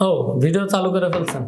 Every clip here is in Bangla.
ও ভিডিও চালু করে ফেলছেন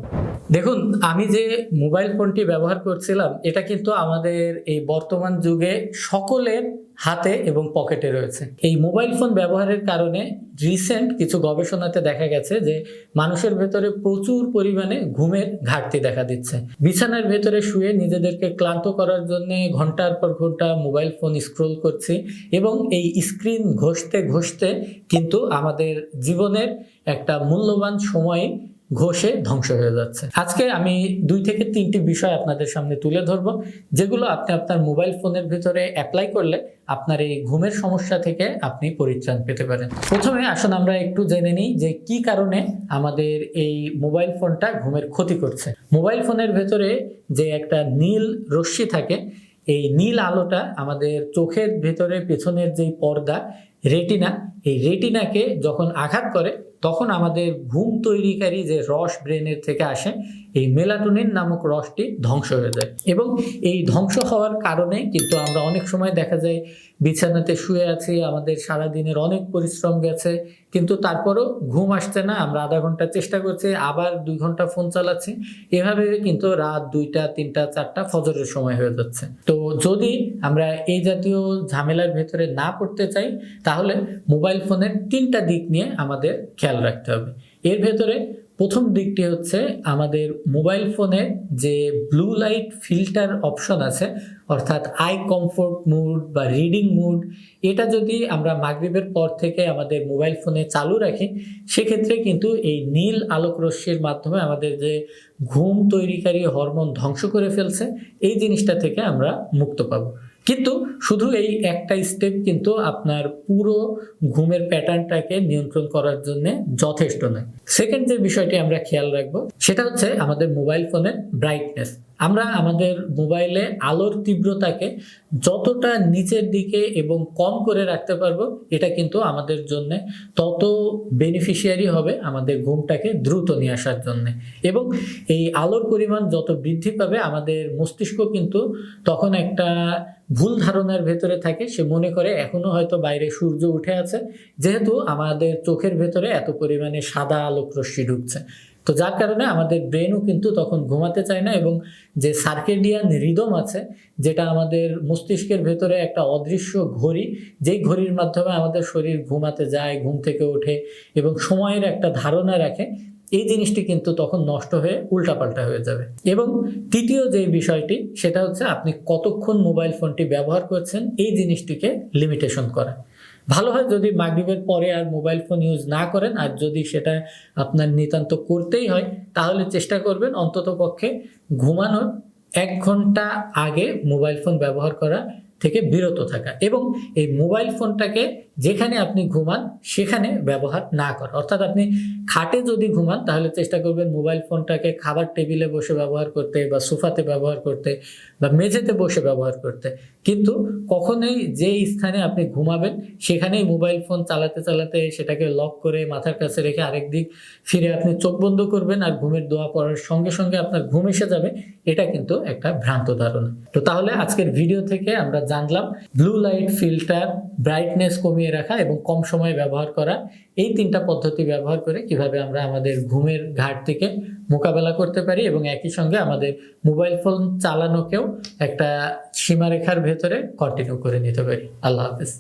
দেখুন, আমি যে মোবাইল ফোনটি ব্যবহার করছিলাম, এটা কিন্তু আমাদের এই বর্তমান যুগে সকলের হাতে এবং পকেটে রয়েছে। এই মোবাইল ফোন ব্যবহারের কারণে রিসেন্ট কিছু গবেষণাতে দেখা গেছে যে মানুষের ভেতরে প্রচুর পরিমাণে ঘুমের ঘাটতি দেখা দিচ্ছে। বিছানার ভেতরে শুয়ে নিজেদেরকে ক্লান্ত করার জন্য ঘণ্টার পর ঘণ্টা মোবাইল ফোন স্ক্রোল করছি এবং এই স্ক্রিন ঘষতে ঘষতে কিন্তু আমাদের জীবনের একটা মূল্যবান সময় ঘষে ধ্বংস হয়ে যাচ্ছে। আজকে আমি দুই থেকে তিনটি বিষয় আপনাদের সামনে তুলে ধরবো, যেগুলো আপনি আপনার মোবাইল ফোনের ভিতরে অ্যাপ্লাই করলে আপনার এই ঘুমের সমস্যা থেকে আপনি পরিত্রাণ পেতে পারেন। প্রথমে আসুন আমরা একটু জেনে নিই যে কি কারণে আমাদের এই মোবাইল ফোনটা ঘুমের ক্ষতি করছে। মোবাইল ফোনের ভেতরে যে একটা নীল রশ্মি থাকে, এই নীল আলোটা আমাদের চোখের ভেতরে পেছনের যেই পর্দা রেটিনা, এই রেটিনাকে যখন আঘাত করে, তখন আমাদের ঘুম তৈরিকারী যে রস ব্রেনের থেকে আসে, এই মেলাটোনিন নামক রসটি ধ্বংস হয়ে যায়। এবং এই ধ্বংস হওয়ার কারণে কিন্তু আমরা অনেক সময় দেখা যায়, বিছানাতে শুয়ে আছি, আমাদের সারা দিনের অনেক পরিশ্রম গেছে, কিন্তু তারপরও ঘুম আসছে না, আমরা আধা ঘণ্টা চেষ্টা করছি, আবার দুই ঘণ্টা ফোন চালাচ্ছি। এভাবে কিন্তু রাত দুইটা, তিনটা, চারটা ফজরের সময় হয়ে যাচ্ছে। তো যদি আমরা এই জাতীয় ঝামেলার ভেতরে না পড়তে চাই, তাহলে মোবাইল ফোনের তিনটা দিক নিয়ে আমাদের খেয়াল রাখতে হবে। এর ভেতরে প্রথম দিকটি হচ্ছে আমাদের মোবাইল ফোনে যে ব্লু লাইট ফিল্টার অপশন আছে, অর্থাৎ আই কমফোর্ট মুড বা রিডিং মুড এটা যদি আমরা মাগরিবের পর থেকে আমাদের মোবাইল ফোনে চালু রাখি, সেক্ষেত্রে কিন্তু এই নীল আলোক রশ্মির মাধ্যমে আমাদের যে ঘুম তৈরিকারী হরমোন ধ্বংস করে ফেলছে, এই জিনিসটা থেকে আমরা মুক্ত পাবো। কিন্তু শুধু এই একটা স্টেপ কিন্তু আপনার পুরো ঘুমের প্যাটার্নটাকে নিয়ন্ত্রণ করার জন্য যথেষ্ট নয়। সেকেন্ড যে বিষয়টি আমরা খেয়াল রাখব, সেটা হচ্ছে আমাদের মোবাইল ফোনের ব্রাইটনেস আমরা আমাদের মোবাইলে আলোর তীব্রতাকে যতটা নিচের দিকে এবং কম করে রাখতে পারব, এটা কিন্তু আমাদের জন্য তত বেনিফিশিয়ারি হবে আমাদের ঘুমটাকে দ্রুত নিয়ে আসার জন্য। এবং এই আলোর পরিমাণ যত বৃদ্ধি পাবে, আমাদের মস্তিষ্ক কিন্তু তখন একটা ভুল ধারণার ভেতরে থাকে, সে মনে করে এখনও হয়তো বাইরে সূর্য উঠে আছে। যেহেতু আমাদের চোখের ভেতরে এত পরিমাণে সাদা আলোক রশ্মি ঢুকছে। তো যার কারণে আমাদের ব্রেনও কিন্তু তখন ঘুমাতে চায় না এবং যে সার্কেডিয়ান রিদম আছে, যেটা আমাদের মস্তিষ্কের ভেতরে একটা অদৃশ্য ঘড়ি, যেই ঘড়ির মাধ্যমে আমাদের শরীর ঘুমাতে যায়, ঘুম থেকে ওঠে এবং সময়ের একটা ধারণা রাখে এই জিনিসটি কিন্তু তখন নষ্ট হয়ে উল্টাপাল্টা হয়ে যাবে। এবং তৃতীয় যে বিষয়টি, সেটা হচ্ছে আপনি কতক্ষণ মোবাইল ফোনটি ব্যবহার করছেন, এই জিনিসটিকে লিমিটেশন করা। ভালো হয় যদি মাগরিবের পরে আর মোবাইল ফোন ইউজ না করেন, আর যদি সেটা আপনার নিতান্ত করতেই হয়, তাহলে চেষ্টা করবেন অন্তত পক্ষে ঘুমানোর এক ঘণ্টা আগে মোবাইল ফোন ব্যবহার করা থেকে বিরত থাকা এবং এই মোবাইল ফোনটাকে যেখানে আপনি ঘুমান, সেখানে ব্যবহার না করা। অর্থাৎ আপনি খাটে যদি ঘুমান, তাহলে চেষ্টা করবেন মোবাইল ফোনটাকে খাবার টেবিলে বসে ব্যবহার করতে বা সোফাতে ব্যবহার করতে বা মেঝেতে বসে ব্যবহার করতে। কিন্তু কখনোই যে স্থানে আপনি ঘুমাবেন, সেখানেই মোবাইল ফোন চালাতে চালাতে সেটাকে লক করে মাথার কাছে রেখে আরেক দিক ফিরে আপনি চোখ বন্ধ করবেন আর ঘুমের দোয়া পড়ার সঙ্গে সঙ্গে আপনার ঘুম এসে যাবে, এটা কিন্তু একটা ভ্রান্ত ধারণা। তো তাহলে আজকের ভিডিও থেকে আমরা জানলাম ব্লু লাইট ফিল্টার ব্রাইটনেস কমিয়ে রাখা এবং কম সময়ে ব্যবহার করা, এই তিনটা পদ্ধতি ব্যবহার করে কীভাবে আমরা আমাদের ঘুমের ঘাটতিকে মোকাবেলা করতে পারি এবং একই সঙ্গে আমাদের মোবাইল ফোন চালানোকেও একটা সীমারেখার ভেতরে কন্টিনিউ করে নিতে পারি। আল্লাহ হাফেজ।